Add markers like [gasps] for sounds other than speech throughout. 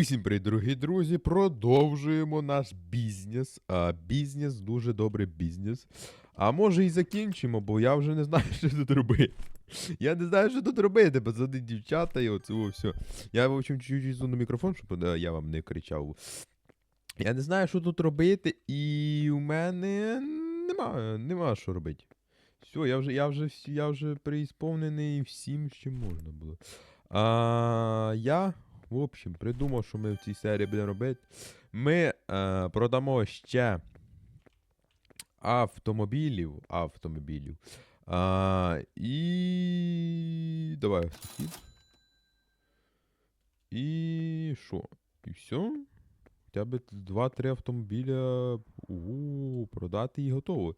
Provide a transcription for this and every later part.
І всім привіт, дорогі друзі. Продовжуємо наш бізнес. А бізнес дуже добрий бізнес. А може і закінчимо, бо я вже не знаю, [laughs] що тут робити. Я не знаю, що тут робити, бо зади дівчата і оце все. Я, в общем, чуть-чуть зуну мікрофон, щоб е, я вам не кричав. Я не знаю, що тут робити, і у мене нема, нема що робити. Все, я вже, я вже, я вже преісповнений всім, що можна було. А, я, в общем, придумав, що ми в цій серії будемо робити. Ми е, продамо ще автомобілів. Автомобілів. А, і. Давай сусід. І що? І все? Хоча б 2-3 автомобіля. У, продати і готово.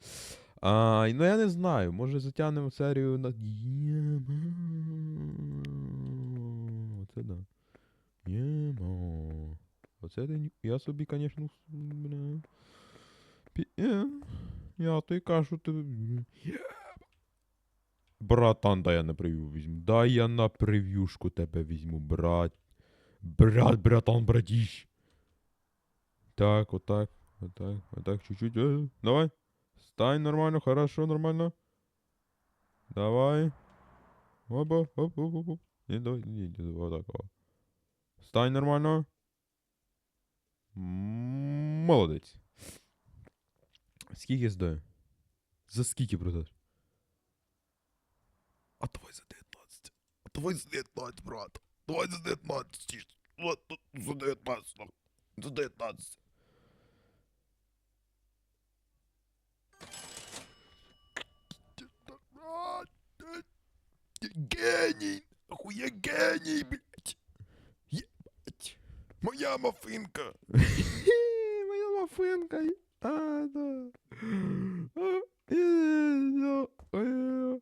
А, ну я не знаю, може затягнемо серію на. Єма. Оце да. Єма. Оце я собі, звісно, Я то й кажу тобі. Братан, дай я на прев'ю візьму. Дай я на прев'юшку тебе візьму, брат. Брат, братан, братіш. Так, отак, отак, отак, чуть-чуть. Давай. Стань нормально, хорошо, нормально. Давай. Опа, оп, оп, оп, оп. Не, давай, не, не, вот так, о. Стань нормально. М, Молодець. Скільки здає? За скільки продаш? А давай за 19. А давай за 19, брат. Давай за 19. тише. Вот тут За 19. нахуй. За 19. Геній! Охуя геній, блядь! Моя мафинка! [laughs] Моя мафинка! А, да. Е, е,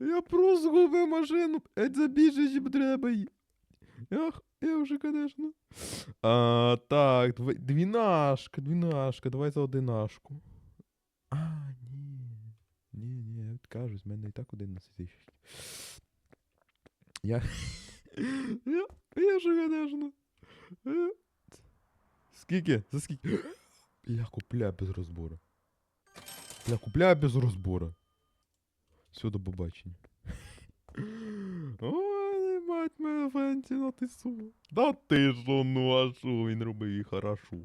Я просто губив машину, это забіжить треба. й- Ах, я вже, конечно. А, так, дв- двінашка, двінашка, давай за одинашку. А, ні. Ні, ні, я відкажусь, в мене і так 11 тисяч. [laughs] Я. Я, я же, конечно. Скільки? За скільки? [gasps] Я купляю без розбору. Я купляю без розбору. Все, до побачення. [laughs] Ой, мать моя Фентіна, ти су. Да ти що, ну а що він робив і хорошо.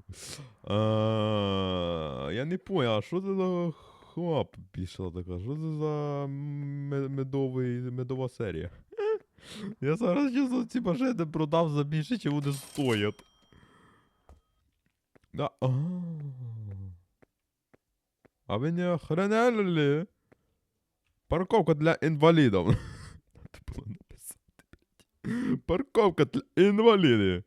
А, я не понял, а що це за хлоп пішла така? Що це за медовий, медова серія? [laughs] Я зараз чесно ці машини продав за більше, чи вони стоять. Да. А, а ви не охренели? Парковка для [laughs] блядь. Парковка для інвалідів.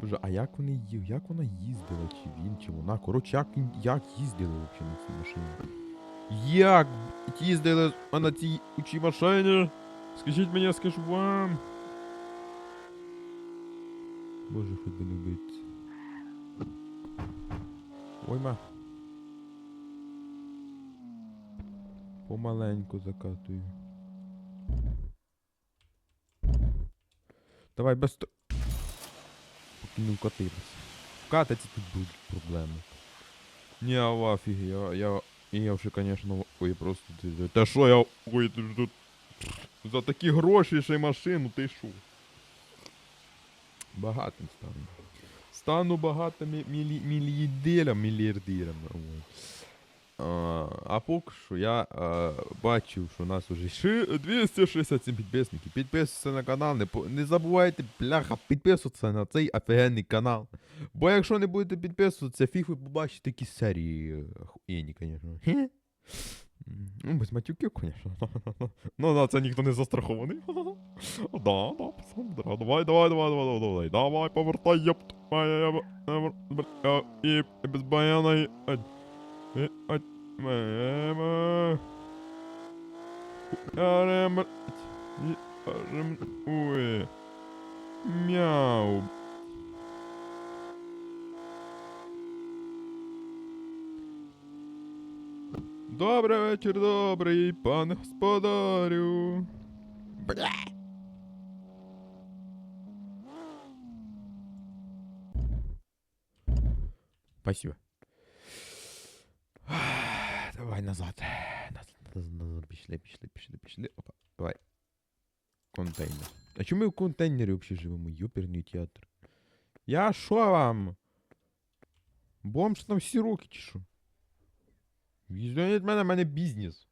Боже, а як вони як вона їздила, чи він, чи вона? Коротше, як, як їздили взагалі на цій машині? Як їздили на цій учій машині? Скажіть мені, я скажу вам. Боже, хоч би не вбити. Ой, ма. Помаленьку закатую. Давай без т- Поки не вкатилась. Вкатиться тут будуть проблеми. Ні, а в афігі, я, я, я вже, конечно, ой, просто та що я, ой, ти тут, за такі гроші ще й машину, ти що? Багатим стану. Стану багатим мі- мілі, мільярдером, мільярдером. А, а поки що я а, бачив, що у нас уже 267 підписників. Підписуйтесь на канал, не, не забувайте, бляха, підписуватися на цей офігенний канал. Бо якщо не будете підписуватися, фіг ви побачите якісь серії охуєнні, звісно. Ну, без матюків, звісно. [laughs] Ну, на це ніхто не застрахований. [laughs] Да, да, пацан, да, давай, давай, давай, давай, давай, давай, давай, повертай, ёпт, моя, я, і без баяна, і, ой, мяу. Добрий вечір, добрий пан господарю. Бля. Спасибо. Давай назад. Назад, назад, пішли, пішли, пішли, пішли. Опа, давай. Контейнер. А чому мы в контейнере вообще живем? Юперный театр. Я шо вам? Бомж там все руки чешу. Візьміть від мене, в мене бізнес.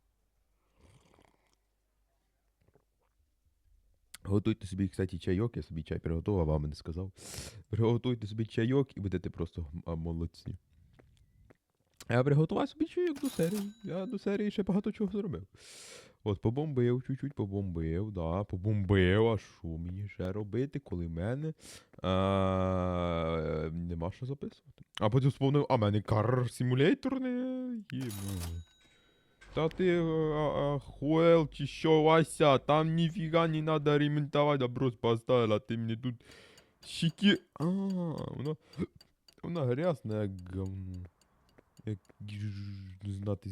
Готуйте собі, кстати, чайок, я собі чай приготував, а вам не сказав. Приготуйте собі чайок і будете просто молодці. Я приготував собі чайок до серії. Я до серії ще багато чого зробив. От, побомбив, чуть-чуть побомбив, да, побомбив, а що мені ще робити, коли мене а, нема що записувати. А потім сповнив, а мене кар симулятор не є. Та ти а, а, хуел чи Вася, там ніфіга не надо ремонтувати, а просто поставила, ти мені тут щеки... А, вона, вона грязна, як говно. Як не знати.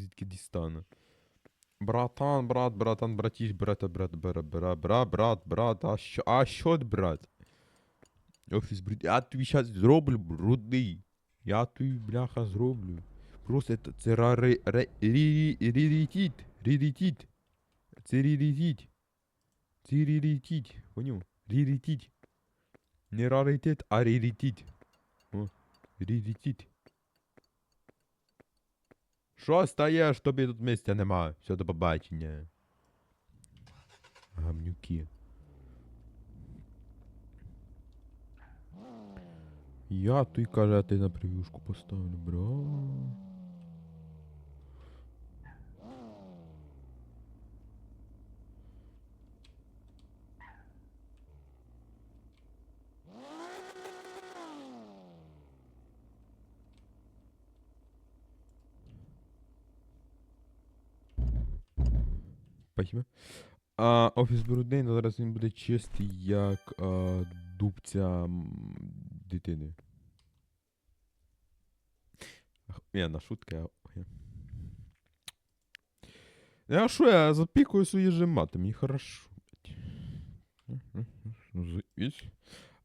Братан, брат, братан, братіш, брата, брат, бра, бра, бра, брат, брат, а що, а що, брат? Офіс, брат, я тобі щас зроблю, брудний. Я тобі, бляха, зроблю. Просто це, це рари, ре, рі, рірітіт. Це рірітіт. Це рірітіт, поняв? Не раритет, а рірітіт. О, рірітіт. Що стаєш, тобі тут місця нема. Все, до побачення. Гамнюки. Я той каже, а ти на прев'юшку поставлю, бра. Спасибо. А, офіс брудний, але зараз він буде чистий, як а, дубця дитини. Я на шутка, я. Я що, я запікую свої жемати, мені хорошо.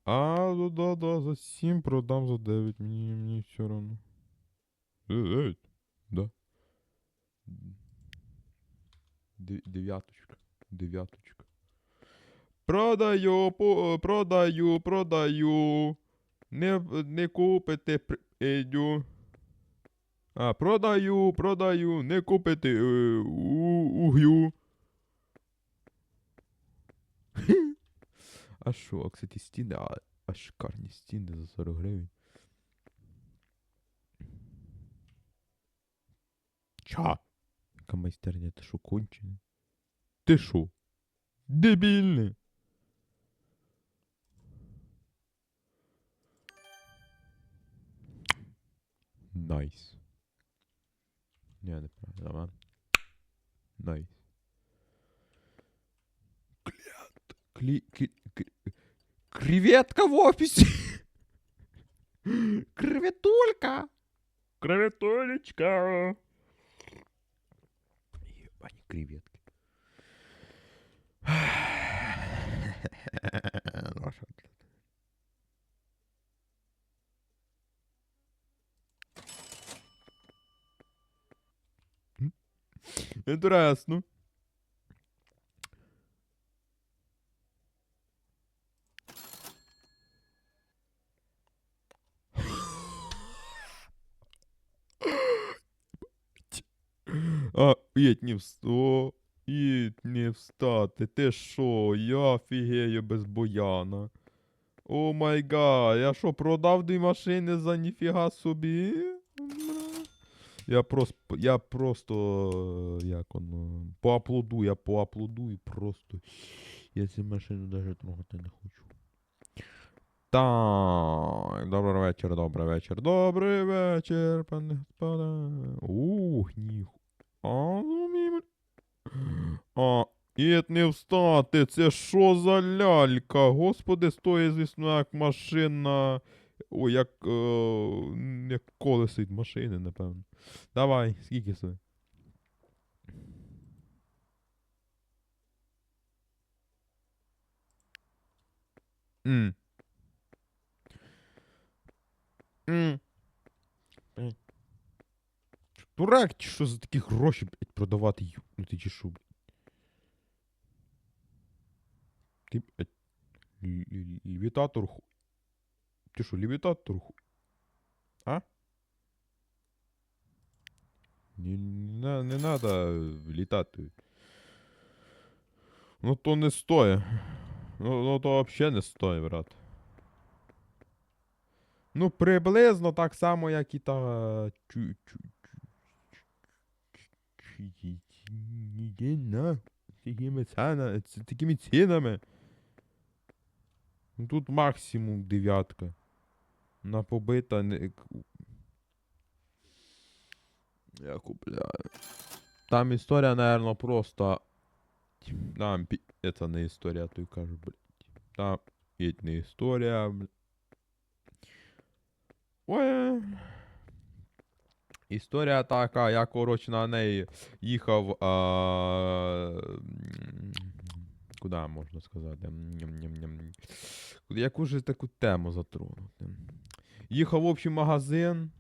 А, да, да, да, за 7 продам за 9, мені, мені все равно. За 9? Да. Дев- Дев'яточка. Дев'яточка. Продаю, по, продаю, продаю. Не, не купите, прийду. А, продаю, продаю, не купите е, угю. [laughs] а що, а, кстати, стіни, а, а шикарні стіни за 40 гривень. Ча? Яка майстерня, ти що, кончений? Ти що? Дебільний? Найс. Ні, неправильно, ладно. Найс. Клят. Клі... Клі... клі- Креветка в офісі! [laughs] Креветулька! Креветулечка! Ебать, креветки. Ну, а що тут? М? Інтересно. А, їдь не всто. Їдь не встати. Ти шо? Я фігею без бояна. О май гад, я що, продав дві машини за ніфіга собі? Я просто, я просто, е, як воно, поаплодую, я поаплодую просто. Я цю машину навіть трогати не хочу. Так, добрий вечір, добрий вечір, добрий вечір, пане господа. Ух, ніху. А, ну, і не встати, це що за лялька? Господи, стоїть, звісно, як машина. Ой, як, е, як колесо від машини, напевно. Давай, скільки це? М. М. дурак, чи що за такі гроші, блядь, продавати юбнути чи що, блядь? Ти, блядь, лі- лі- лівітатор ху... Ти що, лівітатор ху... А? Не, не, не надо літати. Ну то не стоїть. Ну, ну то взагалі не стоїть, брат. Ну, приблизно так само, як і та. Чу, чу, ні, на. Такими цена, ц- такими цінами. Ну тут максимум дев'ятка. На побита не. Я купляю. Там історія, наверно, просто. Там. Это не історія, то й блядь. Там геть не історія, блядь. Ой. Історія така, я, коротше, на неї їхав. А... Куди можна сказати? Яку ж таку тему затронути? Їхав в общий магазин.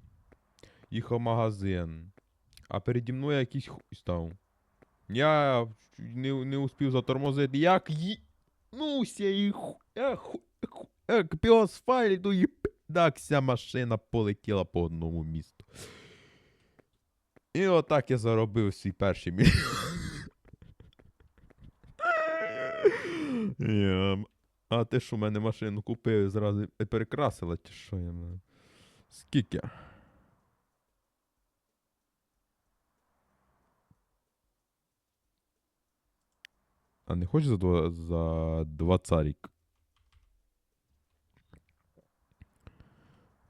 Їхав магазин. А переді мною якийсь хуй став. Я не, не успів затормозити. Як ї... Ну, і ху... Як по так вся машина полетіла по одному місту. І отак я заробив свій перший мільйон. А ти що, в мене машину купив і зразу перекрасила, чи що я мене? Скільки? А не хочеш за два, за два царік?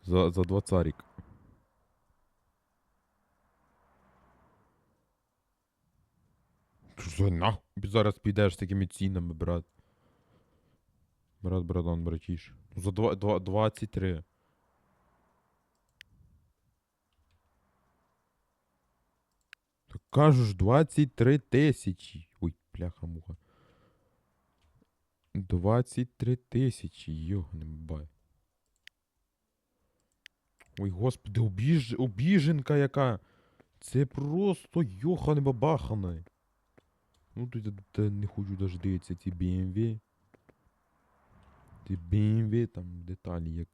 За, за два царік. Що нахуй зараз підеш з такими цінами, брат? Брат, братан, братіш. За два, два, 23. Так кажу ж, 23 тисячі. Ой, бляха-муха. 23 тисячі, йогнем бай. Ой, господи, обіж... обіженка яка. Це просто йохане бабахане. Ну тут я та не хочу даже дивитися ці BMW. Ці BMW, там деталі як.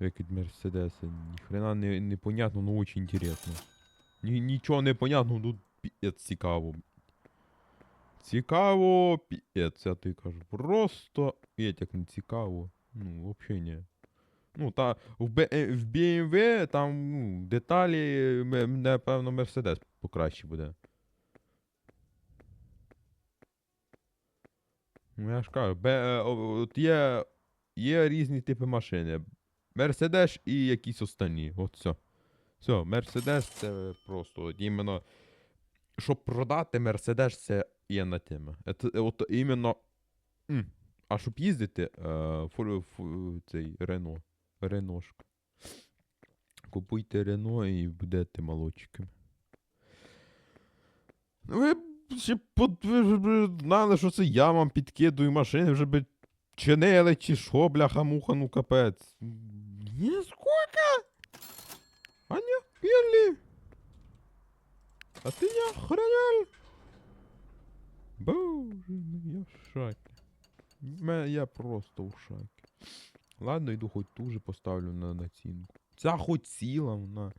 Як від Мерседеса. Ніхрена не, не понятно, но очень интересно. Ні, нічого не понятно, тут піец цікаво. Цікаво, піец, я тобі кажу. Просто піць, як не цікаво. Ну, вообще не. Ну, та в, е, в BMW там ну, деталі, напевно, Мерседес покраще буде. Ну, я ж кажу, Б, е, от є, різні типи машини. Мерседес і якісь останні. От все. Все, Мерседес це просто іменно. Щоб продати Мерседес, це є на тема. Це, от іменно. м, А щоб їздити, е, фу, фу, цей Рено. Реношка. Купуйте Рено і будете молодчиками. Ну, Ви ще знали, що це я вам підкидую машини, вже би чинили чи що, бляха-муха, ну капець. Ні, сколько? А не, А ти не охранял? Боже я в шакі. Я просто в шакі. Ладно, йду хоч ту же поставлю на націнку. Ця хоч ціла, вона.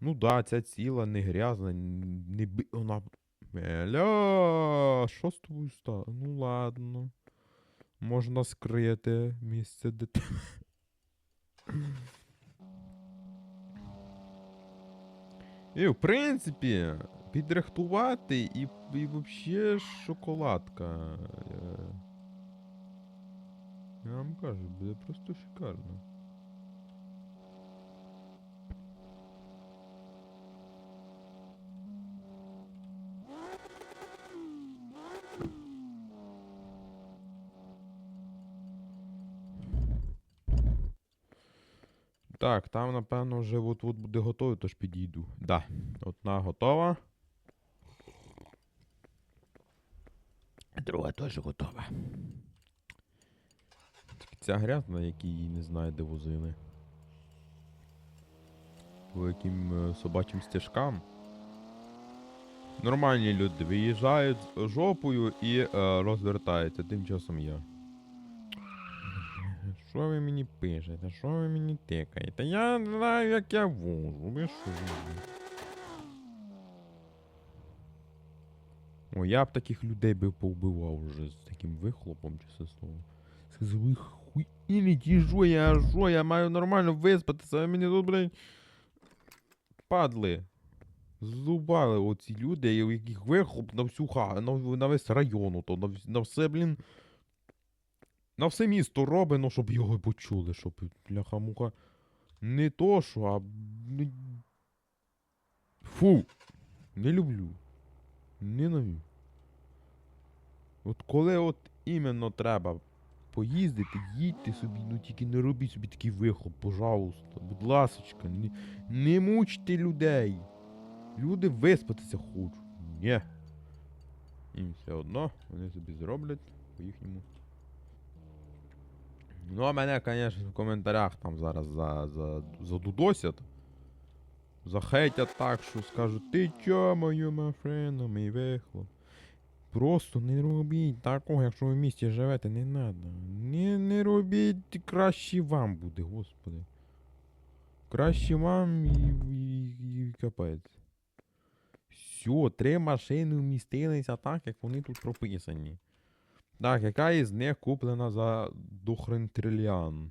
Ну да, ця ціла, не грязна, не би. Вона. Еля, що з тобою стало? Ну ладно. Можна скрити місце, де ти. І, в принципі, підрихтувати і, і взагалі шоколадка. е, Я вам кажу, буде просто шикарно. Так, там, напевно, вже от-от буде готове, тож підійду. Да, одна готова. Друга теж готова. Ця грязна, які її не знаю, де возили. по яким е, собачим стежкам. Нормальні люди виїжджають жопою і е, розвертаються, тим часом я. Що ви мені пишете? Що ви мені тикаєте? Я знаю, як я вожу. Ви що? О, я б таких людей би повбивав вже з таким вихлопом, чи чесне слово. Сказав, ви що я, що я маю нормально виспатися, а мені тут, блядь, падли. Зубали оці люди, у яких вихлоп на всю ха, на, на весь район, то на, на все, блін. На все місто робить, ну, щоб його почули, щоб бляха-муха. Не то що, а. Фу. Не люблю. Ненавижу. От коли от іменно треба поїздити, їдьте собі, ну тільки не робіть собі такий вихлоп, пожалуйста. Будь ласочка, не, не мучте людей. Люди виспатися хочуть. Ні. Їм все одно, вони собі зроблять по їхньому. Ну, а мене, звісно, в коментарях там зараз за, за, задудосять. Захейтять так, що скажуть, ти чо, мою машину, мій вихлоп. Просто не робіть такого, якщо ви в місті живете, не надо. Не, не робіть, краще вам буде, господи. Краще вам і, і, і капець. Все, три машини вмістилися так, як вони тут прописані. Так, яка із них куплена за трильян?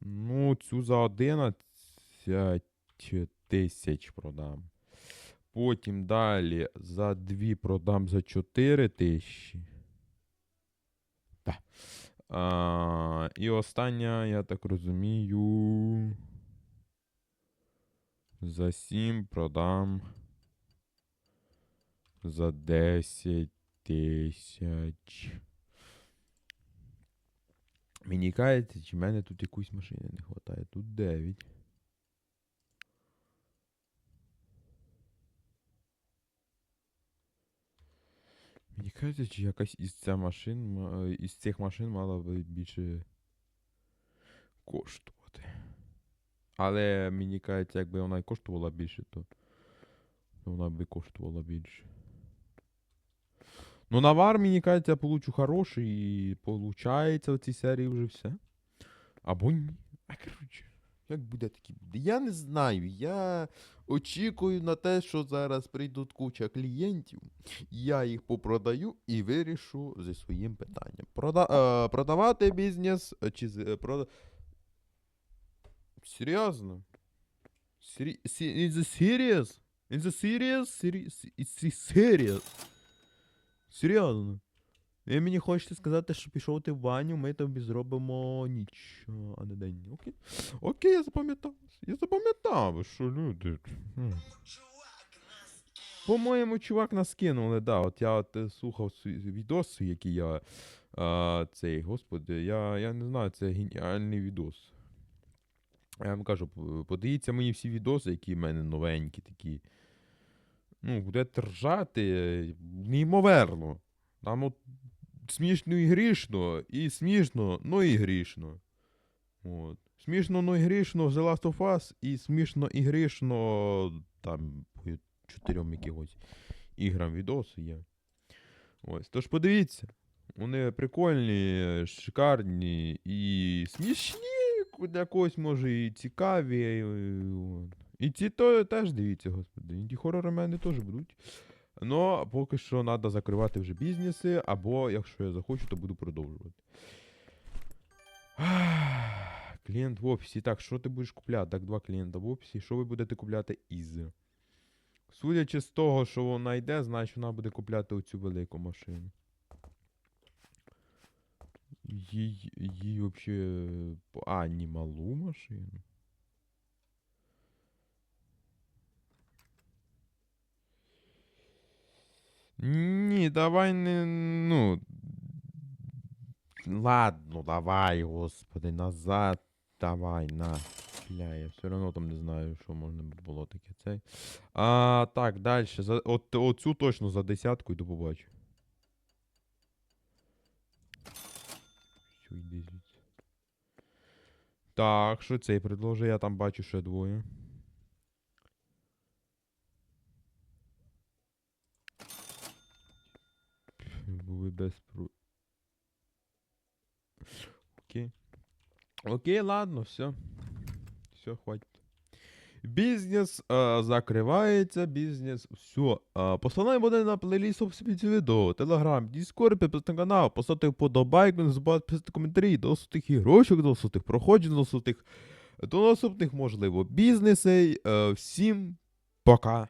Ну, цю за 11 тисяч продам. Потім далі за 2 продам за 4 тисячі. Так. А, і остання, я так розумію. За 7 продам. За 10 тисяч. Мені кається, чи в мене тут якоїсь машини не вистачає. Тут 9. Мені кажеться, чи якась із ця машин, ма- із цих машин мала би більше коштувати. Але мені кажеться, якби вона і коштувала більше, то вона би коштувала більше. Ну, навар, мені кажеться, я получу хороший і получається в цій серії вже все. Або ні. А коротше, як буде такі буде. Я не знаю. Я очікую на те, що зараз прийдуть куча клієнтів. Я їх попродаю і вирішу зі своїм питанням. Прода, е, продавати бізнес чи з- е, прода... Серйозно? Сері... Is it serious? Is it serious? Is it serious? Серйозно. Ви мені хочете сказати, що пішов ти в баню, ми тобі зробимо ніч, а, не день. Окей. Окей, я запам'ятав. Я запам'ятав, що люди. По-моєму, чувак нас кинули, да. От я от е, слухав відос, який я. А, цей, господи, я, я не знаю, це геніальний відос. Я вам кажу, подивіться мої всі відоси, які в мене новенькі такі. Ну, будете ржати неймовірно. Там от смішно і грішно, і смішно, ну і грішно. От. Смішно, ну і грішно The Last of Us, і смішно і грішно там по чотирьом якихось іграм відоси є. Ось. Тож подивіться. Вони прикольні, шикарні і смішні, для когось може і цікаві. і. І ці то теж дивіться, господи. Інді хорори в мене теж будуть. Ну, поки що треба закривати вже бізнеси, або якщо я захочу, то буду продовжувати. [sighs] Клієнт в офісі. Так, що ти будеш купляти? Так, два клієнта в офісі. Що ви будете купляти із? Судячи з того, що вона йде, значить вона буде купляти оцю велику машину. Їй, їй по- А, не малу машину. Ні, давай не. Ну. Ладно, давай, господи, назад. Давай, на. Бля, я все одно там не знаю, що можна було таке цей. А, так, далі. От, оцю точно за десятку йду побачу. Все, йди звідси. Так, що цей предложить, я там бачу ще двоє. Були без про. Окей. Окей, ладно, все. Все, хватит. Бізнес е, закривається, бізнес. Все. Е, посилання буде на плейліст під відео, телеграм, дискорд, підписати на канал, поставити вподобайку, не забувайте писати коментарі, до тих ігрочок, до тих проходжень, до тих до наступних, можливо, бізнесей. Е, всім пока.